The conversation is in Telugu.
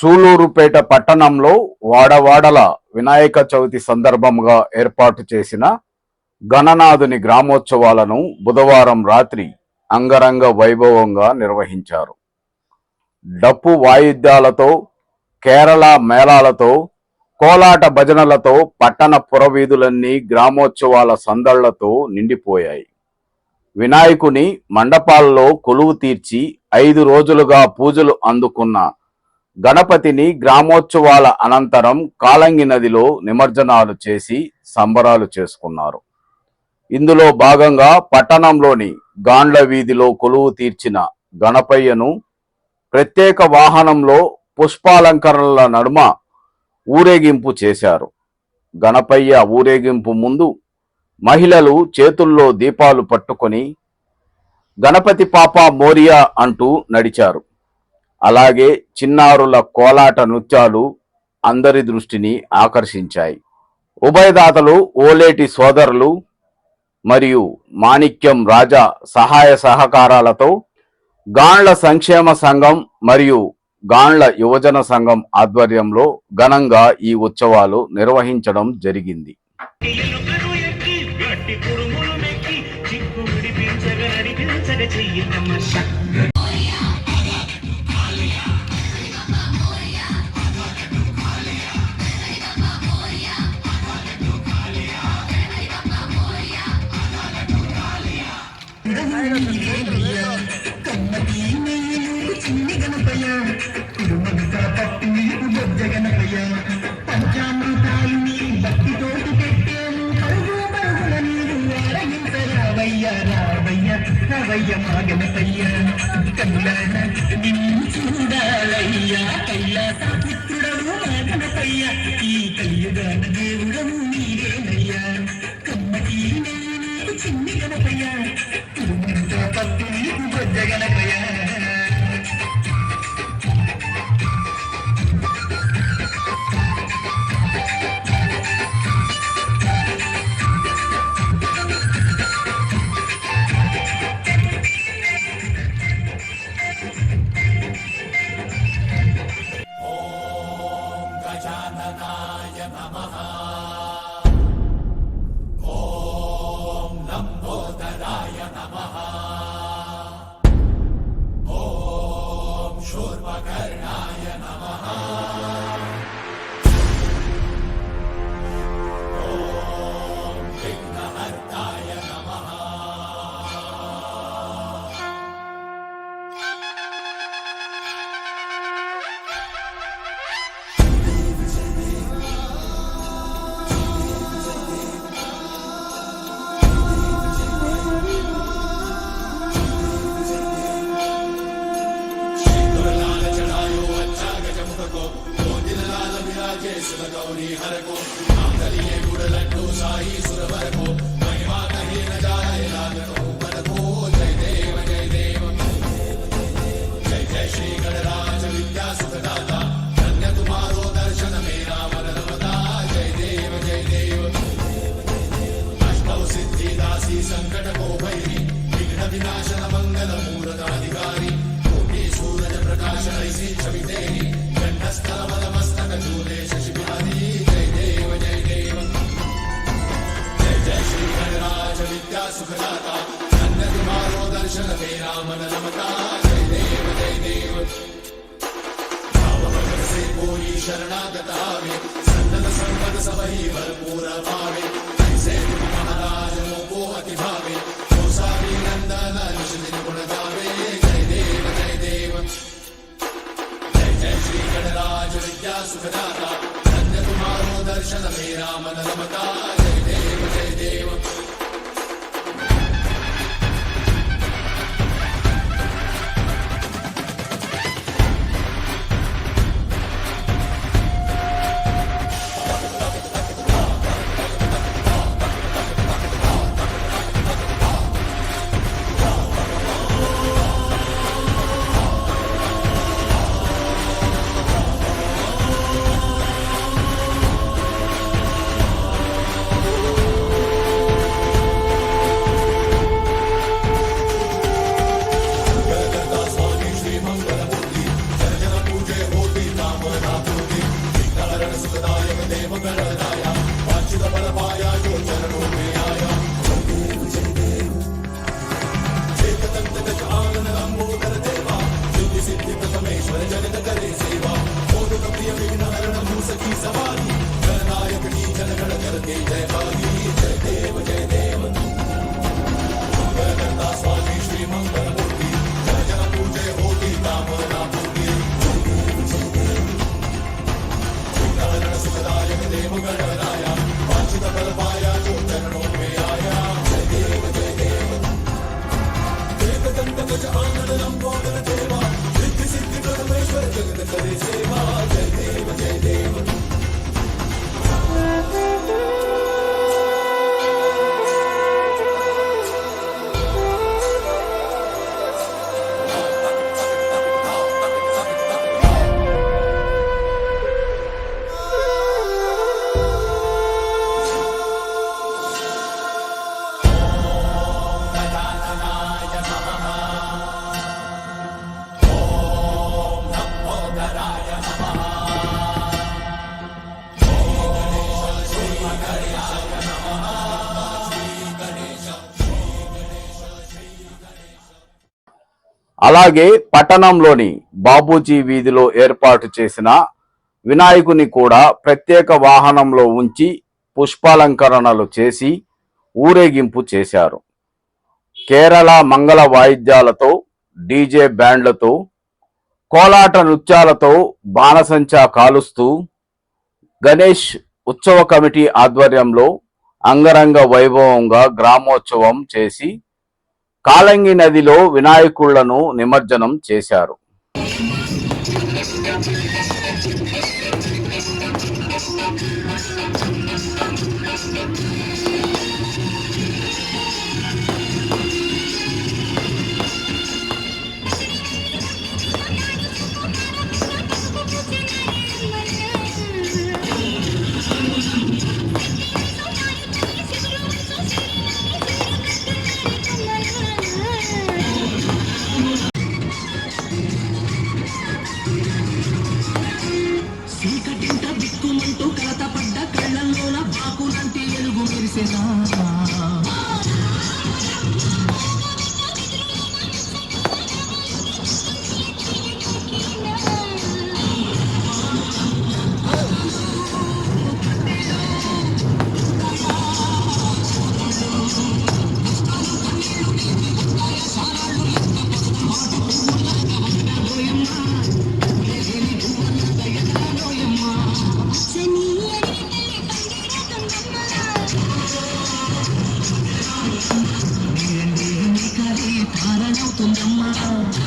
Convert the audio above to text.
సూలూరుపేట పట్టణంలో వాడవాడల వినాయక చవితి సందర్భంగా ఏర్పాటు చేసిన గణనాథుని గ్రామోత్సవాలను బుధవారం రాత్రి అంగరంగ వైభవంగా నిర్వహించారు. డప్పు వాయిద్యాలతో కేరళ మేళాలతో కోలాట భజనలతో పట్టణ పురవీధులన్నీ గ్రామోత్సవాల సందళ్ళతో నిండిపోయాయి. వినాయకుని మండపాల్లో కొలువు తీర్చి ఐదు రోజులుగా పూజలు అందుకున్న గణపతిని గ్రామోత్సవాల అనంతరం కాలంగి నదిలో నిమజ్జనాలు చేసి సంబరాలు చేసుకున్నారు. ఇందులో భాగంగా పట్టణంలోని గాండ్ల వీధిలో కొలువు తీర్చిన గణపయ్యను ప్రత్యేక వాహనంలో పుష్పాలంకరణల నడుమ ఊరేగింపు చేశారు. గణపయ్య ఊరేగింపు ముందు మహిళలు చేతుల్లో దీపాలు పట్టుకొని గణపతి పాప మోరియా అంటూ నడిచారు. అలాగే చిన్నారుల కోలాట నృత్యాలు అందరి దృష్టిని ఆకర్షించాయి. ఉభయదాతలు ఓలేటి సోదరులు మరియు మాణిక్యం రాజా సహాయ సహకారాలతో గాండ్ల సంక్షేమ సంఘం మరియు గాండ్ల యువజన సంఘం ఆధ్వర్యంలో ఘనంగా ఈ ఉత్సవాలు నిర్వహించడం జరిగింది. ఎలుకలు ఎక్కి గట్టి కురుములు మెక్కి చిక్కు విడిపించగ నడిపించగ చెయ్యిందమ్మ చూడాలయ్యా కైలాసపుత్రుడవు మా గణపయ్య ఈ కలియుగాన దేవుడవు నీరేనయ్యా కమ్మటి నేను చిన్ని నీకు राजेश्वर गौरी हर को नाम दलिए गुड़ लड्डू शाही सुरवर को महिमा कहीं न जाए लागत ऊपर को जय देव जय देव जय जय श्री गणराज विद्या सुखदाता సుఖదాత సన్నది మారో దర్శన దే రామన నమత జయ దేవ జయ దేవ से पूरी शरणागत आवे सन्नत संपद सब ही भरपूर पावे ऐसे महाराज मोको अति भावे तो सारी नंदन निष्ठिन गुण गावे जय देव जय देव जय जय श्री गणराज विद्या सुखदाता धन्य तुम्हारो दर्शन मेरा मन रमता పెద్ద గణపయ్య అలాగే పట్టణంలోని బాబూజీ వీధిలో ఏర్పాటు చేసిన వినాయకుని కూడా ప్రత్యేక వాహనంలో ఉంచి పుష్పాలంకరణలు చేసి ఊరేగింపు చేశారు. కేరళ మంగళ వాయిద్యాలతో డీజే బ్యాండ్లతో కోలాట నృత్యాలతో బాణసంచా కాలుస్తూ గణేష్ ఉత్సవ కమిటీ ఆధ్వర్యంలో అంగరంగ వైభవంగా గ్రామోత్సవం చేసి కాలంగి నదిలో వినాయకుళ్ళను నిమజ్జనం చేశారు. Don't